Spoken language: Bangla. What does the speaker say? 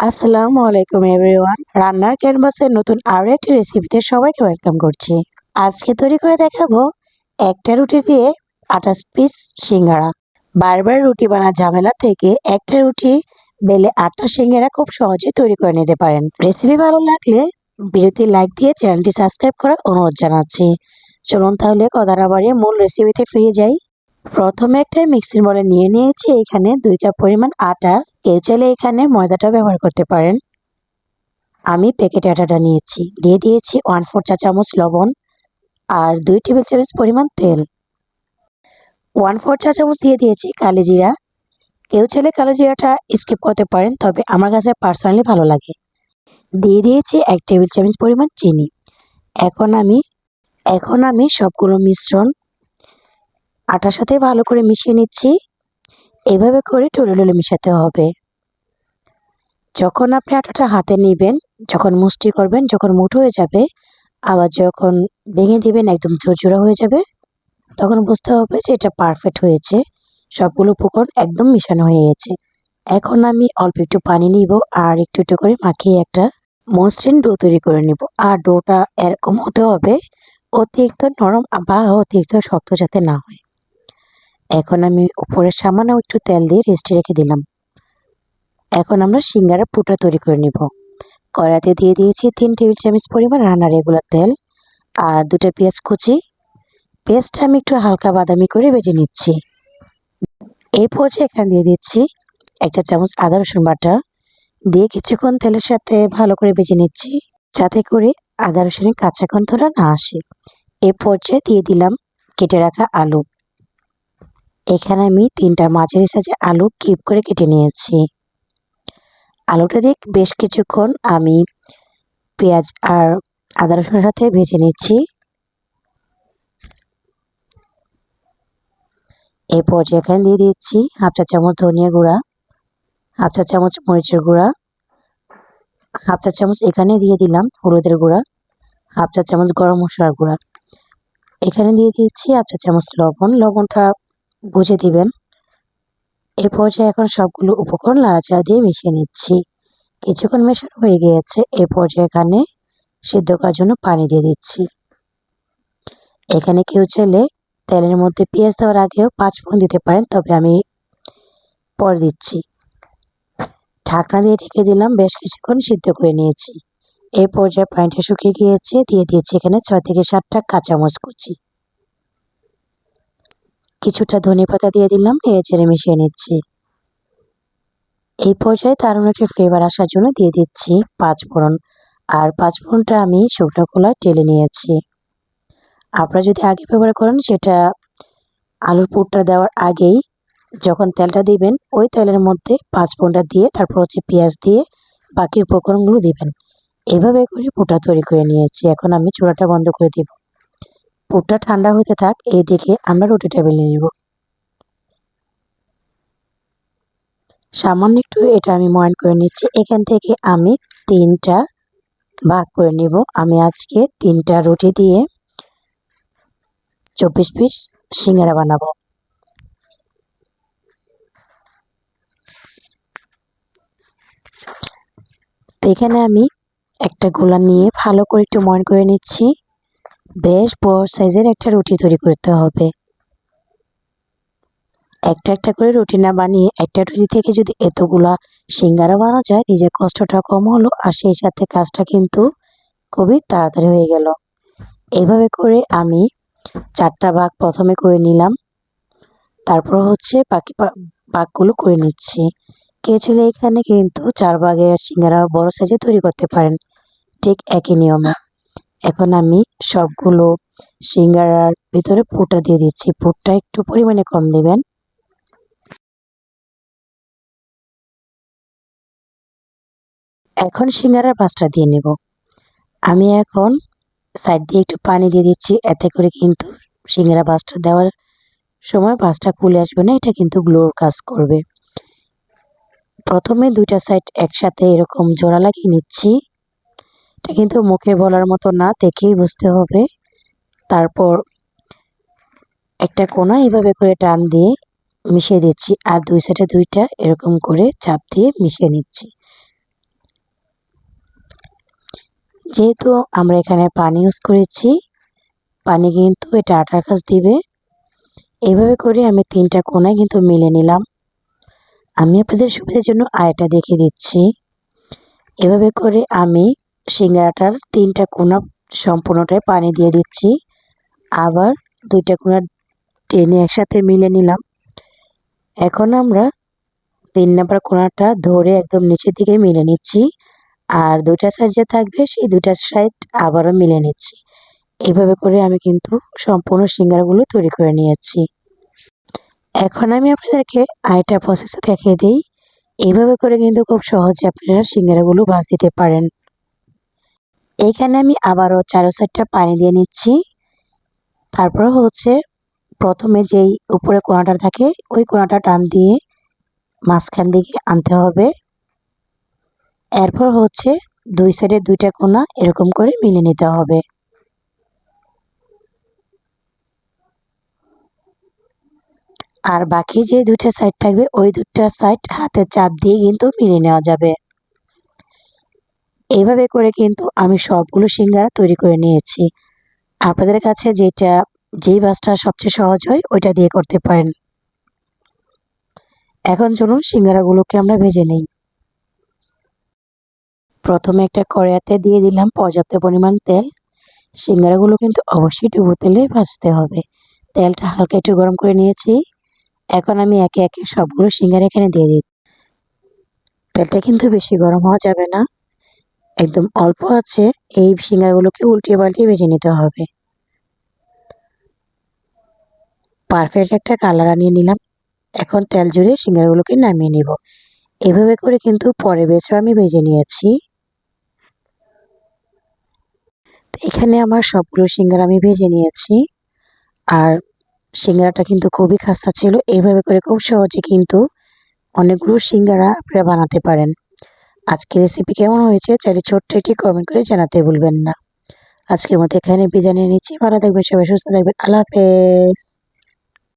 আসসালামু আলাইকুম এভরিওয়ান। রান্নার ক্যানভাসের নতুন আরও একটি রেসিপিতে সবাইকে ওয়েলকাম করছি। আজকে তৈরি করে দেখাবো একটা রুটি দিয়ে আঠাশ পিস সিঙ্গারা বারবার রুটি বানার ঝামেলা থেকে একটা রুটি বেলে আটটা সিঙ্গারা খুব সহজে তৈরি করে নিতে পারেন। রেসিপি ভালো লাগলে বিরতি লাইক দিয়ে চ্যানেলটি সাবস্ক্রাইব করার অনুরোধ জানাচ্ছি। চলুন তাহলে কথা বাড়িয়ে মূল রেসিপিতে ফিরে যাই। প্রথমে একটা মিক্সির বলে নিয়ে নিয়েছি, এখানে দুই কাপ পরিমাণ আটা। কেউ চাইলে এখানে ময়দাটা ব্যবহার করতে পারেন। আমি প্যাকেট আটাটা নিয়েছি। দিয়ে দিয়েছি ওয়ান ফোর চা চামচ লবণ আর দুই টেবিল চামচ পরিমাণ তেল। ওয়ান ফোর চা চামচ দিয়ে দিয়েছি কালো জিরা। কেউ চাইলে কালো জিরাটা স্কিপ করতে পারেন, তবে আমার কাছে পার্সোনালি ভালো লাগে। দিয়ে দিয়েছি এক টেবিল চামচ পরিমাণ চিনি। এখন আমি এখন আমি সবগুলো মিশ্রণ আটার সাথে ভালো করে মিশিয়ে নিচ্ছি। এভাবে করে টলে টলে মিশাতে হবে। যখন আপনি আটাটা হাতে নেবেন, যখন মুষ্টি করবেন, যখন মুঠো হয়ে যাবে, আবার যখন ভেঙে দিবেন, একদম ঝুরঝুরা হয়ে যাবে, তখন বুঝতে হবে যে এটা পারফেক্ট হয়েছে। সবগুলো উপকরণ একদম মিশানো হয়ে গেছে। এখন আমি অল্প একটু পানি নিব আর একটু একটু করে মাখিয়ে একটা মসৃণ ডো তৈরি করে নিব। আর ডোটা এরকম হতে হবে, অতিরিক্ত নরম বা অতিরিক্ত শক্ত যাতে না হয়। এখন আমি উপরে সামান্য একটু তেল দিয়ে রেস্টে রেখে দিলাম। এখন আমরা সিঙ্গারা পুটা তৈরি করে নিব। কড়াতে দিয়ে দিয়েছি তিন টেবিল চামচ পরিমাণ রান্নার রেগুলার তেল আর দুটো পেঁয়াজ কুচি। পেঁয়াজটা আমি একটু হালকা বাদামি করে বেজে নিচ্ছি। এই পর্যায়ে এখানে দিয়ে দিচ্ছি এক চা চামচ আদা রসুন বাটা। দিয়ে কিছুক্ষণ তেলের সাথে ভালো করে বেজে নিচ্ছি যাতে করে আদা রসুনের কাঁচা গন্ধটা না আসে। এ পর্যায়ে দিয়ে দিলাম কেটে রাখা আলু। এখানে আমি তিনটা মাঝারি সাইজে আলু কিপ করে কেটে নিয়েছি। আলুটা দিয়ে বেশ কিছুক্ষণ আমি পেঁয়াজ আর আদা রসুনের সাথে ভেজে নিচ্ছি। এই পর্যায়ে এখানে দিয়ে দিচ্ছি হাফ চা চামচ ধনিয়া গুঁড়া, হাফ চা চামচ মরিচের গুঁড়া, হাফ চা চামচ এখানে দিয়ে দিলাম হলুদের গুঁড়া, হাফ চা চামচ গরম মশলার গুঁড়া। এখানে দিয়ে দিচ্ছি হাফ চা চামচ লবণ। লবণটা বুঝে দিবেন। এ পর্যায়ে এখন সবগুলো উপকরণ নাড়াচাড়া দিয়ে মিশিয়ে নিচ্ছি। কিছুক্ষণ মেশানো হয়ে গিয়েছে। এ পর্যায়ে এখানে সিদ্ধ করার জন্য পানি দিয়ে দিচ্ছি। এখানে কেউ চাইলে তেলের মধ্যে পেঁয়াজ দেওয়ার আগেও পাঁচ ফোড়ন দিতে পারেন, তবে আমি পরে দিচ্ছি। ঢাকনা দিয়ে ঢেকে দিলাম, বেশ কিছুক্ষণ সিদ্ধ করে নিয়েছি। এই পর্যায়ে পানিটা শুকিয়ে গিয়েছে, দিয়ে দিয়েছি এখানে ছয় থেকে সাতটা কাঁচামচ কুচি। কিছুটা ধনে পাতা দিয়ে দিলাম, নেড়ে চেড়ে মিশিয়ে নিচ্ছি। এই পর্যায়ে তার একটা ফ্লেভার আসার জন্য দিয়ে দিচ্ছি পাঁচ ফোড়ন আর পাঁচ ফোড়নটা আমি শুকনো খোলায় টেলে নিয়েছি। আপনারা যদি আগে ব্যবহার করেন, সেটা আলুর পুরটা দেওয়ার আগেই যখন তেলটা দিবেন, ওই তেলের মধ্যে পাঁচ ফোড়নটা দিয়ে, তারপর হচ্ছে পেঁয়াজ দিয়ে বাকি উপকরণগুলো দিবেন। এভাবে করে পুটা তৈরি করে নিয়েছি। এখন আমি চূড়াটা বন্ধ করে দিব। পুরটা ঠান্ডা হতে থাক এই দেখে আমরা রুটিটা বেলে নিব। সামান্য একটু এটা আমি ময়ন করে নিচ্ছি। এখান থেকে আমি তিনটা ভাগ করে নিব। আমি আজকে তিনটা রুটি দিয়ে চব্বিশ পিস সিঙ্গারা বানাবো। এখানে আমি একটা গোলা নিয়ে ভালো করে একটু ময়ন করে নিচ্ছি। বেশ বড় সাইজের একটা রুটি তৈরি করতে হবে। একটা একটা করে রুটি না বানিয়ে একটা রুটি থেকে যদি এতগুলা সিঙ্গারা বানানো যায়, নিজের কষ্টটা কম হলো আর সেই সাথে কাজটা কিন্তু খুবই তাড়াতাড়ি হয়ে গেল। এইভাবে করে আমি চারটা ভাগ প্রথমে করে নিলাম। তারপর হচ্ছে বাকি ভাগগুলো করে নিচ্ছি। কেউ ছিল এখানে কিন্তু চার ভাগের সিঙ্গারা বড় সাইজে তৈরি করতে পারেন। ঠিক একই নিয়মে। এখন আমি সবগুলো সিঙ্গারার ভিতরে পুরটা দিয়ে দিচ্ছি। পুরটা একটু পরিমাণে কম দিবেন। এখন সিঙ্গারার পাঁচটা দিয়ে নেব। আমি এখন সাইড দিয়ে একটু পানি দিয়ে দিচ্ছি। এতে করে কিন্তু সিঙ্গারা পাঁচটা দেওয়ার সময় পাঁচটা খুলে আসবে না, এটা কিন্তু গ্লোর কাজ করবে। প্রথমে দুইটা সাইড একসাথে এরকম জোড়া লাগিয়ে নিচ্ছি। এটা কিন্তু মুখে বলার মতো না, দেখেই বুঝতে হবে। তারপর একটা কোনা এইভাবে করে টান দিয়ে মিশিয়ে দিচ্ছি, আর দুই সাইডে দুইটা এরকম করে চাপ দিয়ে মিশিয়ে নিচ্ছি। যেহেতু আমরা এখানে পানি ইউজ করেছি, পানি কিন্তু এটা আটার কাজ দিবে। এইভাবে করে আমি তিনটা কোনায় কিন্তু মিলে নিলাম। আমি আপনাদের সুবিধার জন্য আয়টা দেখে দিচ্ছি। এভাবে করে আমি সিঙ্গারাটার তিনটা কোনা সম্পূর্ণটায় পানি দিয়ে দিচ্ছি। আবার দুইটা কোনা টেনে একসাথে মিলে নিলাম। এখন আমরা তিন নাম্বার কোনাটা ধরে একদম নিচের দিকে মিলে নিচ্ছি। আর দুইটা সাইড যে থাকবে, সেই দুইটা সাইড আবারও মিলে নিচ্ছি। এইভাবে করে আমি কিন্তু সম্পূর্ণ সিঙ্গারগুলো তৈরি করে নিয়েছি। এখন আমি আপনাদেরকে আরেকটা প্রসেস দেখিয়ে দিই। এইভাবে করে কিন্তু খুব সহজে আপনারা সিঙ্গারাগুলো ভাজ দিতে পারেন। এইখানে আমি আবারও চারো সাইডটা পানি দিয়ে নিচ্ছি। তারপর হচ্ছে প্রথমে যেই উপরে কোনাটা থাকে, ওই কোনাটা টান দিয়ে মাঝখান দিকে আনতে হবে। এরপর হচ্ছে দুই সাইডে দুইটা কোনা এরকম করে মিলে নিতে হবে। আর বাকি যে দুইটা সাইড থাকবে, ওই দুটা সাইড হাতে চাপ দিয়ে কিন্তু মিলিয়ে নেওয়া যাবে। এইভাবে করে কিন্তু আমি সবগুলো সিঙ্গারা তৈরি করে নিয়েছি। আপনাদের কাছে যেটা, যেই বাসটা সবচেয়ে সহজ হয়, ওইটা দিয়ে করতে পারেন। এখন চলুন সিঙ্গারাগুলোকে আমরা ভেজে নেই। প্রথমে একটা কড়াইতে দিয়ে দিলাম পর্যাপ্ত পরিমাণ তেল। সিঙ্গারাগুলো কিন্তু অবশ্যই ডুবো তেলে ভাজতে হবে। তেলটা হালকা একটু গরম করে নিয়েছি। এখন আমি একে একে সবগুলো সিঙ্গারা এখানে দিয়ে দিই তেলটা কিন্তু বেশি গরম হওয়া যাবে না। একদম অল্প আছে, এই সিঙ্গারগুলোকে উল্টিয়ে পাল্টিয়ে ভেজে নিতে হবে। পারফেক্ট একটা কালার আনিয়ে নিলাম। এখন তেল জুড়ে সিঙ্গারগুলোকে নামিয়ে নিব। এভাবে করে কিন্তু পরে বেছেও আমি ভেজে নিয়েছি। এখানে আমার সবগুলো সিঙ্গার আমি ভেজে নিয়েছি। আর সিঙ্গারাটা কিন্তু খুবই খাস্তা ছিল। এইভাবে করে খুব সহজে কিন্তু অনেকগুলো সিঙ্গারা আপনারা বানাতে পারেন। আজকের রেসিপি কেমন হয়েছে চাইলে ছোট্ট একটি কমেন্ট করে জানাতে ভুলবেন না। আজকের মতো এখানে বিদায় নিচ্ছি। ভালো থাকবেন সবাই, সুস্থ থাকবেন। আল্লাহ হাফেজ।